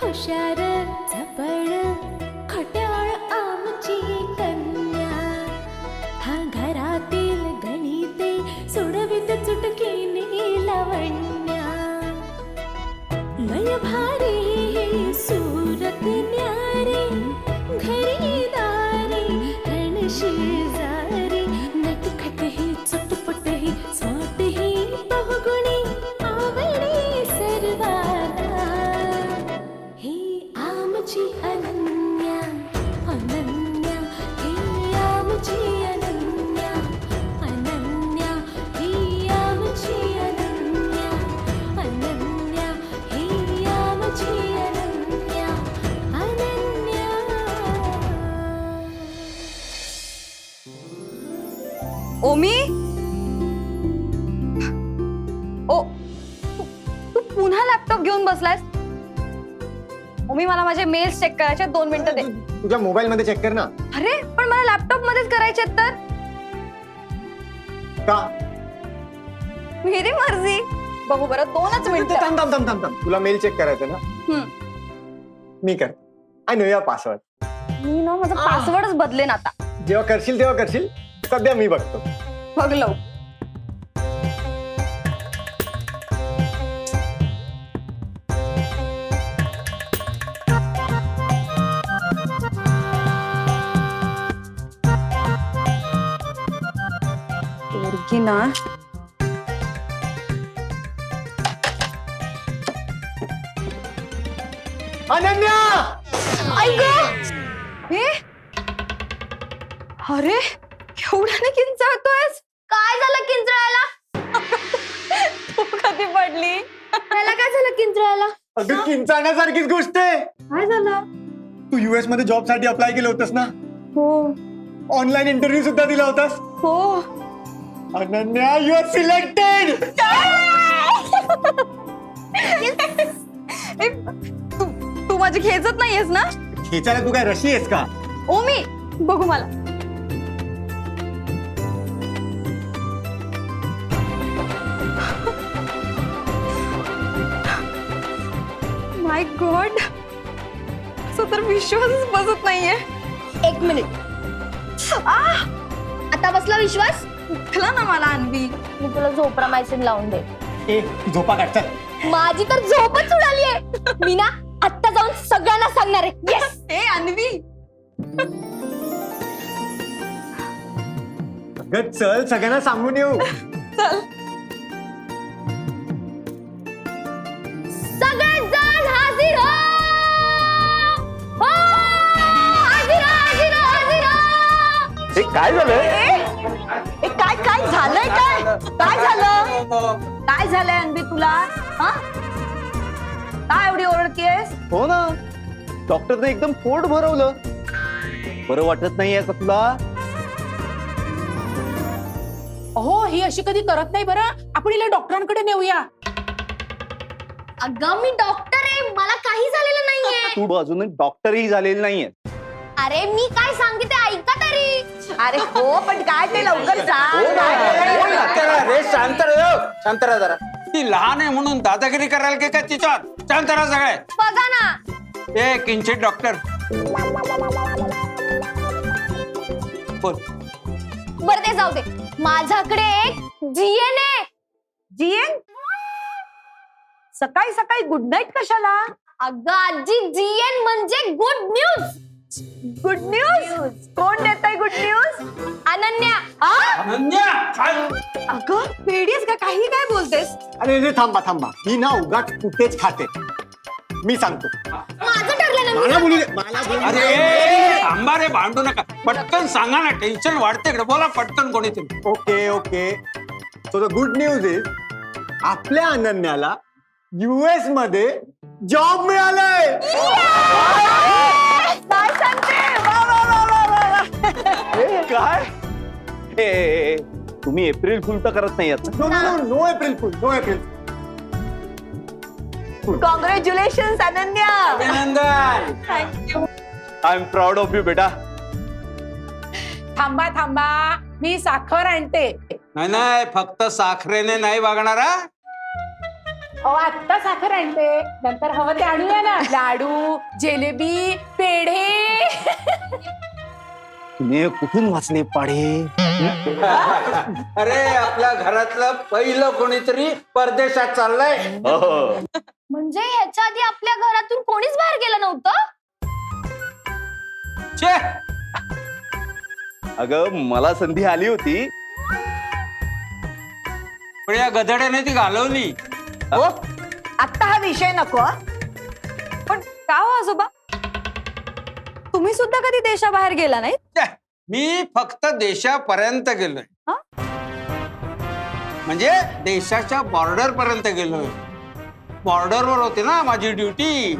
ಹುಷಾರ करायचे दोन मिनिटं दे. तुझ्या मोबाईल मध्ये चेक कर ना. अरे पण मला लॅपटॉप मध्येच करायचे तर? का? मेरी मर्जी. बघू बरं दोनच मिनिटं थांब थांब थांब थांब थांब. तुला मेल चेक करायचं ना? हम्म. मी कर. आय नो या पासवर्ड मी ना माझा पासवर्डच बदलेन आता. जेव्हा करशील तेव्हा करशील. सध्या मी बघतो. बघलो पोरगी ना. अनन्या! हे? अरे एवढ्याने किंचाळतोयस काय झालं किंचाळायला तू कधी पडली? त्याला काय झालं किंचाळायला अगं किंचाळण्यासारखीच गोष्ट आहे. काय झालं? तू युएसमध्ये जॉबसाठी अप्लाय केलं होतंस ना? हो. ऑनलाईन इंटरव्ह्यू सुद्धा दिला होतास? हो. अनन्या यू आर सिलेक्टेड तू तू माझी खेचत नाहीयेस ना? खेचायला तू काय रशी आहेस का? ओ मी बघू मला. माय गॉड असं तर विश्वासच बसत नाहीये. एक मिनिट. आता बसला विश्वास? उठला ना मला अन्वी मी तुला झोपरा मायसिन लावून दे. ए झोपा काढ चल. माझी तर झोपच उडाली आहे. मी ना आत्ता जाऊन सगळ्यांना सांगणार आहे. येस ए अन्वी अगं चल सगळ्यांना सांगून येऊ. चल. सगळेजण हाजीर हो! हो! हाजीर हो, हाजीर हो, हाजीर हो! हे काय झालं काय काय? झालंय काय काय झालं? काय झालंय अन्वी तुला? हा? काय एवढी ओरडतीयस हो ना. डॉक्टरने एकदम पोट भरवलं. बरं वाटत नाहीये का तुला? हो ही अशी कधी करत नाही बरं. आपण हिला डॉक्टरांकडे नेऊया. अगं मी डॉक्टर आहे. मला काही झालेलं नाहीये. तू अजून डॉक्टरही झालेली नाहीये. अरे मी काय सांगितले ऐका तरी. अरे हो पण काय ते लवकर सांग रे शांत राहा. शांत राहा जरा. ती लहान आहे म्हणून दादागिरी करायला की काय तिच्यावर शांत राहा सगळे. बघा ना. ए किंचित डॉक्टर. बोल. बरं ते जाऊ दे. माझ्याकडे एक जीएन आहे जीएन सकाळी सकाळी गुड नाईट कशाला? अगं आजी जीएन म्हणजे गुड न्यूज गुड न्यूज कोण देत आहे गुड न्यूज अनन्या अनन्या काय? अगं पेडीस का काही काय बोलतेस? अरे रे थांबा थांबा. ही ना उगाच कुठेच खाते. मी सांगतो. माझं ठरलं ना मी. मला बोलू दे मला बोलू अरे. थांबा रे भांडू नका. पटकन सांगा ना टेन्शन वाढते इकडे. बोला पटकन कोणीतरी. Okay okay. So the good news is आपल्या अनन्याला युएसमध्ये जॉब मिळालाय. काय? ए, ए, ए, तुम्ही एप्रिल फुल तर करत नाही आता. No no no no April fool no April congratulation Ananya अभिनंदन I am proud of you बेटा थांबा थांबा. मी साखर आणते. नाही नाही फक्त साखरेने नाही वागणारा अहो आत्ता साखर आणते. नंतर हवं ते आणूया ना. लाडू जिलेबी पेढे. तुम्ही कुठून वाचले पाढे? अरे आपल्या घरातलं पहिलं कोणीतरी परदेशात चाललंय. हो. म्हणजे ह्याच्या आधी आपल्या घरातून कोणीच बाहेर गेलं नव्हतं? छे! अगं मला संधी आली होती. पण या गधड्याने ती घालवली. हो? आता हा विषय नको हं? पण का हो आजोबा? तुम्ही सुद्धा कधी देशाबाहेर गेला नाही मी फक्त देशापर्यंत गेलोय? म्हणजे देशाच्या बॉर्डर पर्यंत गेलोय. बॉर्डरवर होती ना माझी ड्युटी.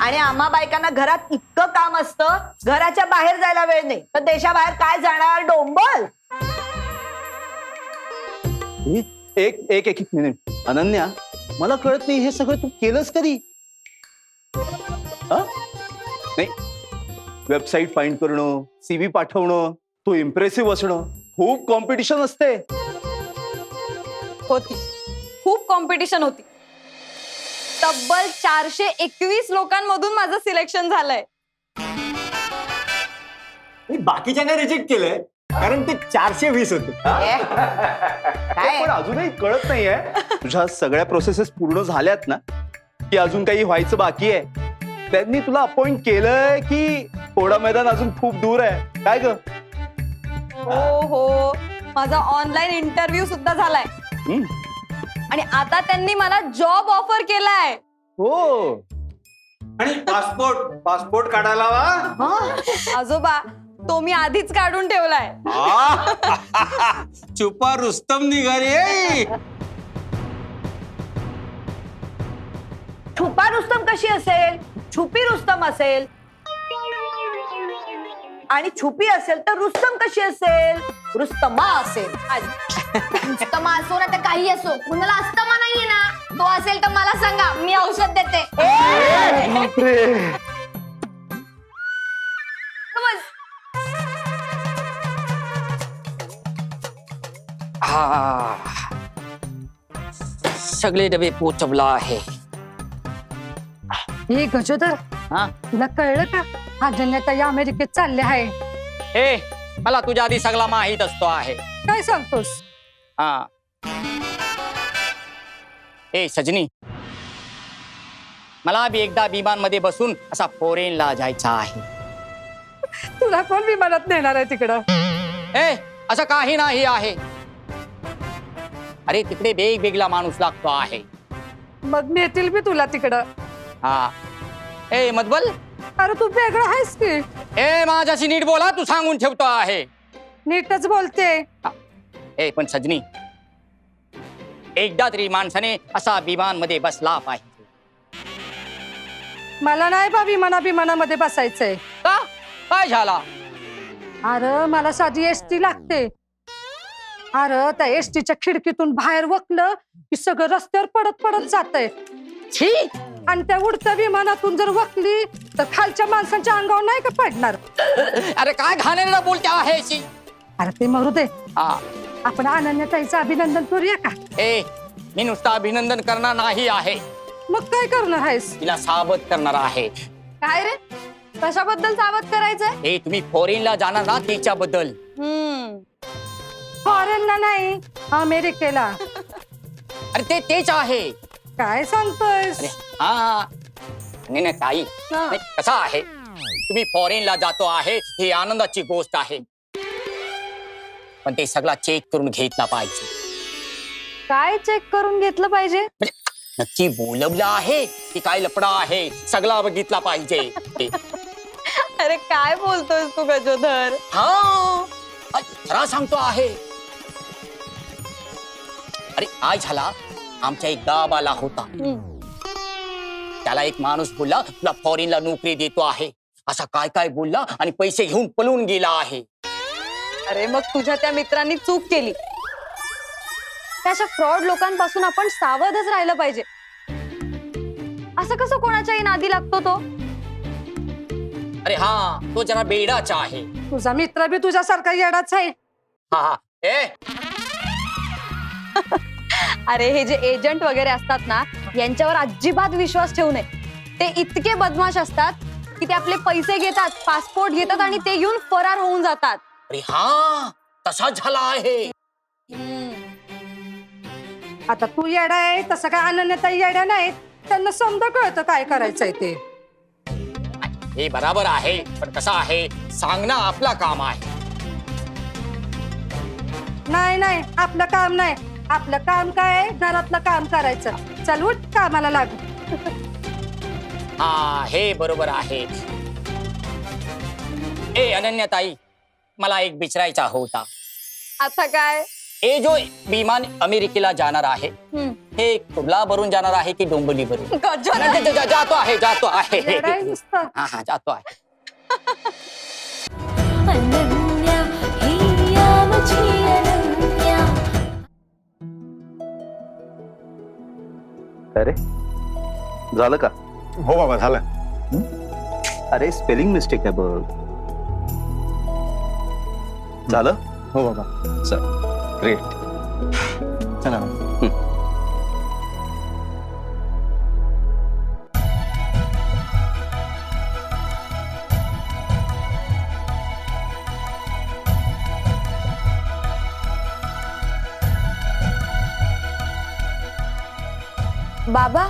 आणि आम्हा बायकांना घरात इतकं काम असतं घराच्या बाहेर जायला वेळ नाही. तर देशाबाहेर काय जाणार? डोंबल? एक एक एक एक मिनिट. अनन्या मला कळत नाही हे सगळं तू केलंस कधी? हा? नाही. वेबसाईट फाइंड करणं सीव्ही पाठवणं तो इम्प्रेसिव्ह असणं खूप कॉम्पिटिशन असते. होती. खूप कॉम्पिटिशन होती. तब्बल चारशे एकवीस लोकांमधून माझं सिलेक्शन झालंय. मी बाकीच्यांना रिजेक्ट केलंय? कारण ते चारशे वीस होते. काय? पण अजूनही कळत नाहीये. तुझ्या सगळ्या प्रोसेसेस पूर्ण झाल्यात ना? की अजून काही व्हायचं बाकी आहे? त्यांनी तुला अपॉइंट केलंय की थोडा मैदान अजून खूप दूर आहे? काय ग? हो हो. माझा ऑनलाईन इंटरव्ह्यू सुद्धा झालाय. हम्म. आणि आता त्यांनी मला जॉब ऑफर केलाय. हो. आणि पासपोर्ट पासपोर्ट काढायला वा हं? आजोबा तो मी आधीच काढून ठेवलाय. आ, चुपा रुस्तम निघाली छुपा रुस्तम कशी असेल? छुपी रुस्तम असेल. आणि छुपी असेल तर रुस्तम कशी असेल? रुस्तमा असेल. नुसतं असो ना तर काही असो. कुणाला अस्तमा नाहीये ना तो असेल तर मला सांगा मी औषध देते. समज हा. सगळे डबे पोचवला आहे. हे गजोदर. हा? तुला कळलं का? अजन्यता अमेरिकेत चालले आहे. ए मला तुझ्या आधी सगळा माहीत असतो आहे. काय सांगतोस? हा. ए सजनी. मला बी एकदा विमानमध्ये बसून असा फोरेनला जायचा आहे. तुला कोण विमानात नेणार आहे तिकडं? ए असं काही नाही आहे. अरे तिकडे वेगवेगळा माणूस लागतो आहे. मग नेतील मी तुला तिकडं. हा. ए मधबल. अरे तू वेगळं आहेस की? ए माझ्याशी नीट बोला तू सांगून ठेवतो आहे. नीटच बोलते. ए पण सजनी एकदा तरी माणसाने असा विमानमध्ये बसला पाहिजे. मला नाही बा विमाना विमानामध्ये बसायचंय. का? काय झाला? अरे मला साधी एसटी लागते. अरे त्या एसटीच्या खिडकीतून बाहेर वकलं की सगळं रस्त्यावर पडत पडत जातंय. छी! आणि त्या उडत्या विमानातून जर वकली तर खालच्या माणसांच्या अंगावर नाही का पडणार? अरे काय घाणेरडं बोलते आहे? अरे ते मरू दे. हा. आपण अनन्यताईचं अभिनंदन करूया का? ए मी नुसतं अभिनंदन करणार नाही आहे. मग काय करणार आहेस? तिला सावध करणार आहे. काय रे? कशाबद्दल सावध करायचंय? ए तुम्ही फॉरेनला जाणार ना तिच्याबद्दल. फॉरेनला नाही अमेरिकेला अरे ते तेच आहे. काय सांगतोयस? अरे हा नाही नाही ताई. नाही, कसं आहे? तुम्ही फॉरेनला जातो आहे ही आनंदाची गोष्ट आहे. पण ते सगळा चेक करून घेतला पाहिजे. काय चेक करून घेतलं पाहिजे? नक्की बोलवलं आहे की काय लपडा आहे सगळा बघितला पाहिजे. ते. अरे काय बोलतोयस तू गजोधर हा. अ, खरा सांगतो आहे. अरे काय झाला? आमच्या एक गाव आला होता त्याला एक माणूस बोलला तुला फॉरेनला नोकरी देतो आहे. असा काय काय बोलला आणि पैसे घेऊन पळून गेला आहे. अरे मग तुझ्या त्या मित्रांनी चूक केली. त्याच्या फ्रॉड लोकांपासून आपण सावधच राहिलं पाहिजे. असं कसं कोणाच्याही नादी लागतो तो? अरे हा तो जरा बेडाचा आहे. तुझा मित्र बी तुझ्यासारखा येडाच आहे. हा हा. ए! अरे हे जे एजंट वगैरे असतात ना यांच्यावर अजिबात विश्वास ठेवू नये. ते इतके बदमाश असतात की ते आपले पैसे घेतात पासपोर्ट घेतात आणि ते घेऊन फरार होऊन जातात. अरे हा तसा झाला आहे. आता तू येडा आहे तसं काय अनन्यता येड्या नाही त्यांना समजा कळतं काय करायचंय ते. हे बराबर आहे पण कसं आहे सांगणं आपला काम आहे. नाही नाही आपलं काम नाही. आपलं काम काय घरातलं काम करायचं. चल उठ कामाला लागू. हा हे बरोबर आहे. ए अनन्याताई मला एक विचारायचा होता. आता काय? हे जो विमान अमेरिकेला जाणार आहे हम्म. हे कुर्ला भरून जाणार आहे की डोंबिवली भरून? गजर जा- जा- जा- जातो आहे जातो आहे. येडा आहे नुसतं. हा हा जातो आहे. अरे झालं का? हो बाबा झालं. अरे स्पेलिंग मिस्टेक आहे बघ. झालं? हो बाबा. चल ग्रेट चला बाबा?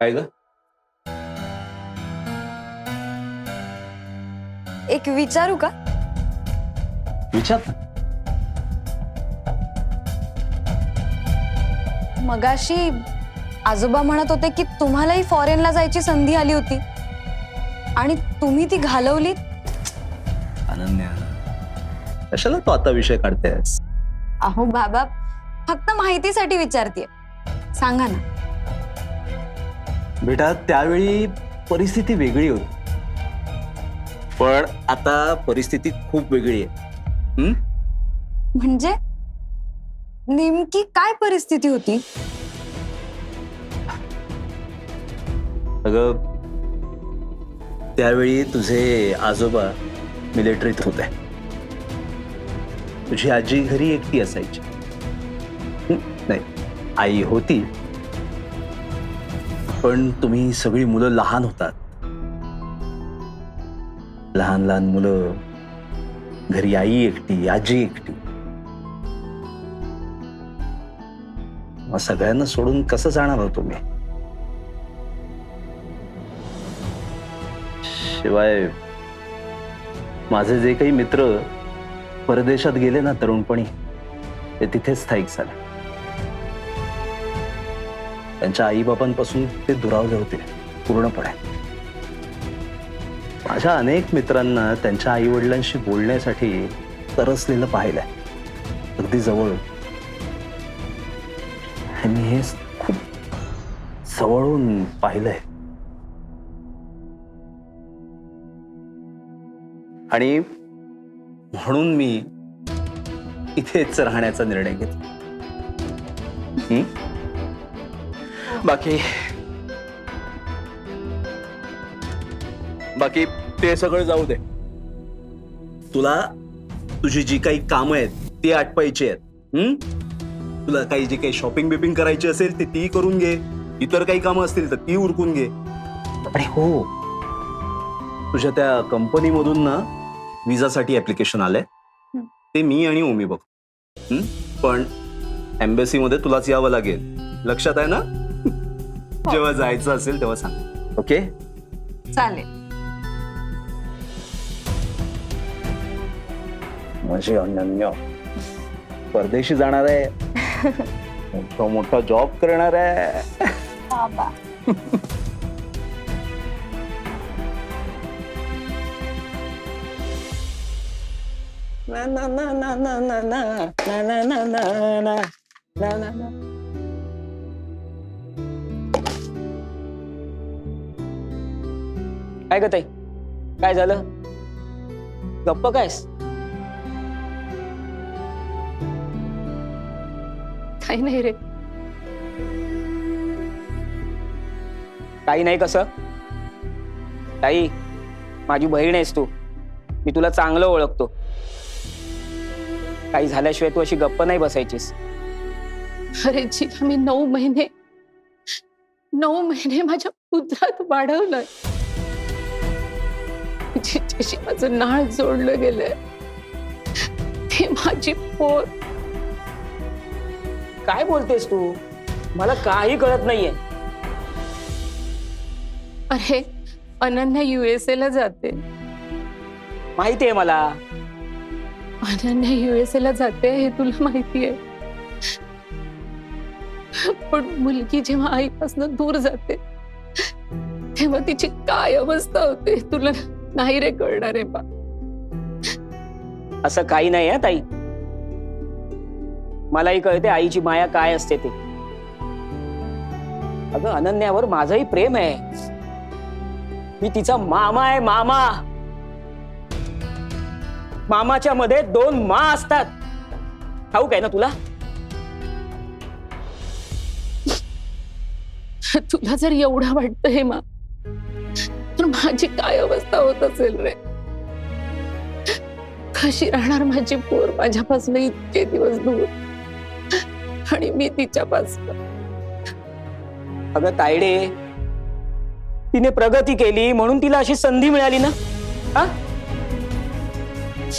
काय ग एक विचारू का? विचार ना. मगाशी आजोबा म्हणत होते की तुम्हालाही फॉरेनला जायची संधी आली होती. आणि तुम्ही ती घालवलीत? अनन्या कशाला तू आता विषय काढतेस? अहो बाबा फक्त माहितीसाठी विचारते सांगा ना. बेटा त्यावेळी परिस्थिती वेगळी होती. पण आता परिस्थिती खूप वेगळी आहे? म्हणजे? नेमकी काय परिस्थिती होती? अगं त्यावेळी तुझे आजोबा मिलिटरीत होते. तुझी आजी घरी एकटी असायची. आई होती. पण तुम्ही सगळी मुलं लहान होतात. लहान लहान मुलं घरी आई एकटी आजी एकटी. मग सगळ्यांना सोडून कसं जाणार हो तुम्ही? शिवाय माझे जे काही मित्र परदेशात गेले ना तरुणपणी ते तिथेच स्थायिक झाले. त्यांच्या आईबाबांपासून ते दुरावले होते पूर्णपणे. माझ्या अनेक मित्रांना त्यांच्या आई वडिलांशी बोलण्यासाठी तरसलेलं पाहिलंय. अगदी जवळ. आणि हे खूप जवळून पाहिलंय. आणि म्हणून मी इथेच राहण्याचा निर्णय घेतला. बाकी बाकी ते सगळं जाऊ दे. तुला तुझी जी काही कामं आहेत ती आटपायची आहेत. हं? तुला काही जी काही शॉपिंग बिपिंग करायची असेल ती ती करून घे. इतर काही कामं असतील तर ती उरकून घे. आणि हो. तुझ्या त्या कंपनीमधून ना विजासाठी ऍप्लिकेशन आलंय. ते मी आणि ओमी बघ. हं? पण एम्बेसी मध्ये तुलाच यावं लागेल. लक्षात आहे ना? जेव्हा जायचं असेल तेव्हा सांग ओके चालेल म्हणजे अनन्य परदेशी जाणार आहे मोठा मोठा जॉब करणार आहे काय ग ताई? काय झालं? गप्प कायस? काही नाही रे. काही नाही कसं? ताई माझी बहीण आहेस तू. मी तुला चांगलं ओळखतो. काही झाल्याशिवाय तू अशी गप्प नाही बसायचीस. अरे जिला मी नऊ महिने नऊ महिने माझ्या उदरात वाढवलंय. जिच्याशी माझं नाळ जोडलं गेलंय. ते माझी पोर. काय बोलतेस तू? मला काही कळत नाहीये. अरे अनन्या युएसए ला जाते. माहितीये मला. अनन्या युएसए ला जाते हे तुला माहितीये. पण मुलगी जेव्हा आईपासून दूर जाते तेव्हा तिची काय अवस्था होते तुला नाही रे कळणार आहे बा. असं काही नाही आहे ताई. मलाही कळते आईची माया काय असते ते. अगं अनन्यावर माझंही प्रेम आहे. मी तिचा मामा आहे मामा. मामाच्या मध्ये दोन मा असतात. ठाऊक आहे ना तुला? तुला जर एवढं वाटतं हे मा माझी काय अवस्था होत असेल रे? कशी राहणार माझी पोर माझ्यापासून इतके दिवस दूर? आणि मी तिच्यापासून. अगं तायडे तिने प्रगती केली म्हणून तिला अशी संधी मिळाली ना? हा?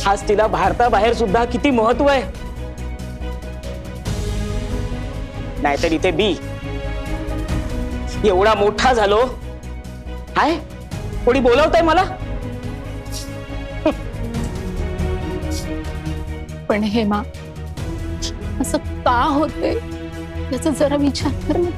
आज तिला भारताबाहेर सुद्धा किती महत्त्व आहे? नाहीतर इथे बी. एवढा मोठा झालो. हाय? कोणी बोलवतंय मला? पण हे मा असं का होते याचा जरा विचार कर ना.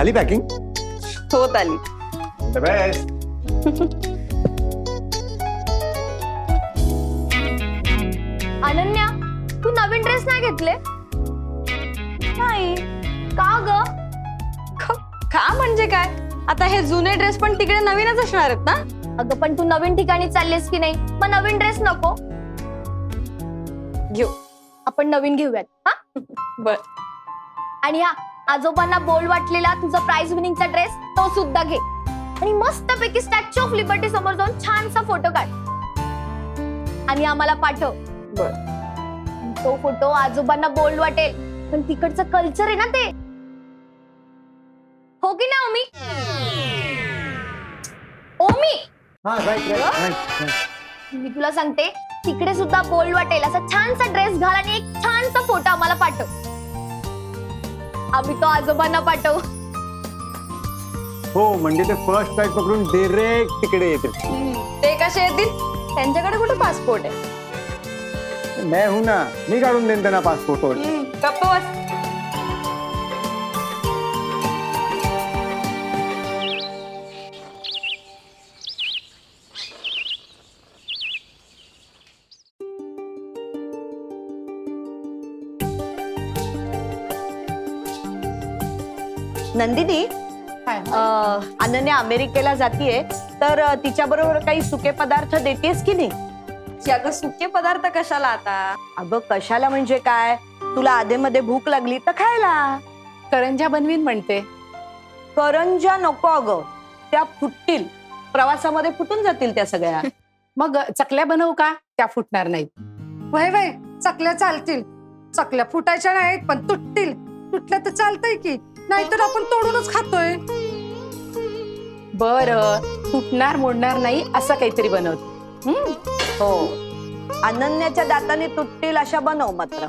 झाली पॅकिंग होत आली बेस्ट अनन्या तू नवीन ड्रेस नाही घेतले? नाही. का ग? का म्हणजे काय? आता हे जुने ड्रेस पण तिकडे नवीनच असणार आहेत ना? अगं पण तू नवीन ठिकाणी चाललीस की नाही? मग नवीन ड्रेस नको. घेऊ. आपण नवीन घेऊयात. हा? बर. आणि हा आजोबांना बोल्ड वाटलेला तुझा प्राइज विनिंगचा ड्रेस तो सुद्धा घे. आणि मस्त पैकी स्टॅच्यू ऑफ लिबर्टी समोर जाऊन छानसा फोटो काढ. आणि आम्हाला पाठव. बर. तो फोटो आजोबांना बोल्ड वाटेल. पण तिकडचं कल्चर आहे ना ते. हो की ना ओमी? ओमी? हा मी तुला सांगते तिकडे सुद्धा बोल्ड वाटेल. असा छानसा ड्रेस घाल आणि एक छानसा फोटो आम्हाला पाठव. आम्ही तो आजोबांना पाठवू. हो म्हणजे ते फर्स्ट फ्लाईट पकडून डिरेक्ट तिकडे येते ते कसे येतील? त्यांच्याकडे कुठे पासपोर्ट आहे? मैं हूं ना. मी काढून देईन त्यांना पासपोर्ट गप्प बस. नंदिनी अं, अनन्या अमेरिकेला जातीये तर तिच्या बरोबर काही सुके पदार्थ देतेस की नाही? की अगं सुके पदार्थ कशाला आता? अगं कशाला म्हणजे काय? तुला आधेमध्ये भूक लागली तर खायला. करंजा बनवीन म्हणते. करंजा नको अगं. त्या फुटतील. प्रवासामध्ये फुटून जातील त्या सगळ्या. मग चकल्या बनवू का? त्या फुटणार नाहीत. वय वय चकल्या चालतील. चकल्या फुटायच्या नाहीत पण तुटतील. तुटल्या तर चालतंय की. नाहीतर आपण तोडूनच खातोय. बर तुटणार मोडणार नाही असं काहीतरी बनवते? हो. अनन्याच्या दाताने तुटतील अशा बनव मात्र.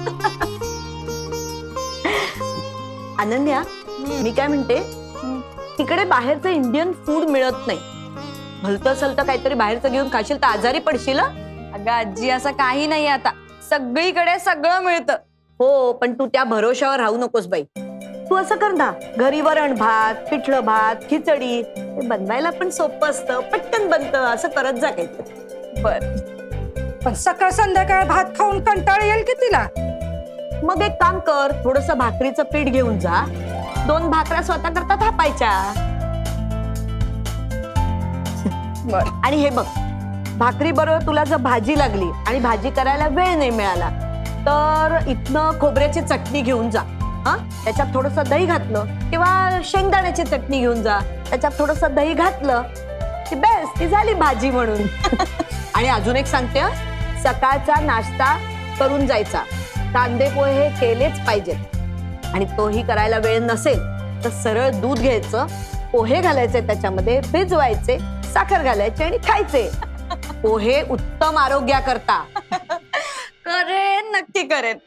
अनन्या मी काय म्हणते? तिकडे बाहेरचं इंडियन फूड मिळत नाही. भलतं सलतं काहीतरी बाहेरचं घेऊन खाशील तर आजारी पडशील? अगं आजी असं काही नाही आता. सगळीकडे सगळं मिळतं. हो पण तू त्या भरोशावर राहू नकोस बाई. तू असं कर ना घरी वरण भात पिठलं भात खिचडी हे बनवायला पण सोपं असतं पटकन बनतं असं करत जा काहीतरी बर. पण सकाळ संध्याकाळ भात खाऊन कंटाळ येईल की तिला? मग एक काम कर थोडस भाकरीचं पीठ घेऊन जा. दोन भाकऱ्या स्वतः करता थापायच्या. बर. आणि हे बघ भाकरी बरोबर तुला जर भाजी लागली आणि भाजी करायला वेळ नाही मिळाला तर इथनं खोबऱ्याची चटणी घेऊन जा. हा? त्याच्यात थोडस दही घातलं किंवा शेंगदाण्याची चटणी घेऊन जा. त्याच्यात थोडस दही घातलं की बेस्ट ती झाली भाजी म्हणून. आणि अजून एक सांगते हं, सकाळचा नाश्ता करून जायचा. कांदे पोहे केलेच पाहिजेत. आणि तोही करायला वेळ नसेल तर सरळ दूध घ्यायचं पोहे घालायचे त्याच्यामध्ये भिजवायचे साखर घालायचे आणि खायचे. पोहे उत्तम आरोग्याकरता. करेन नक्की करेन.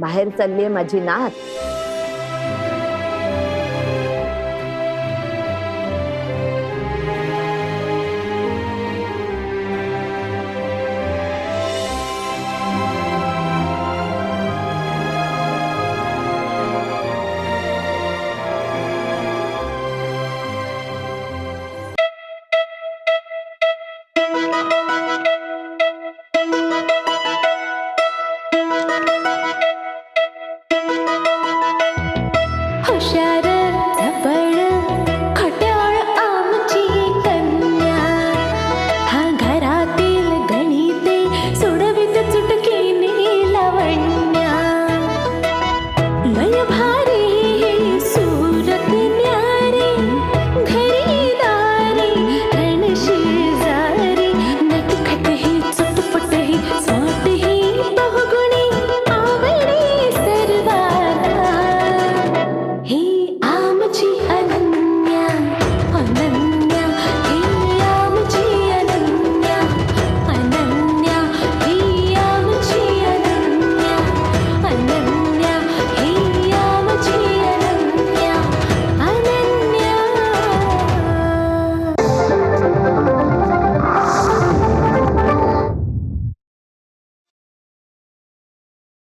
बाहेर चाललीये माझी नात.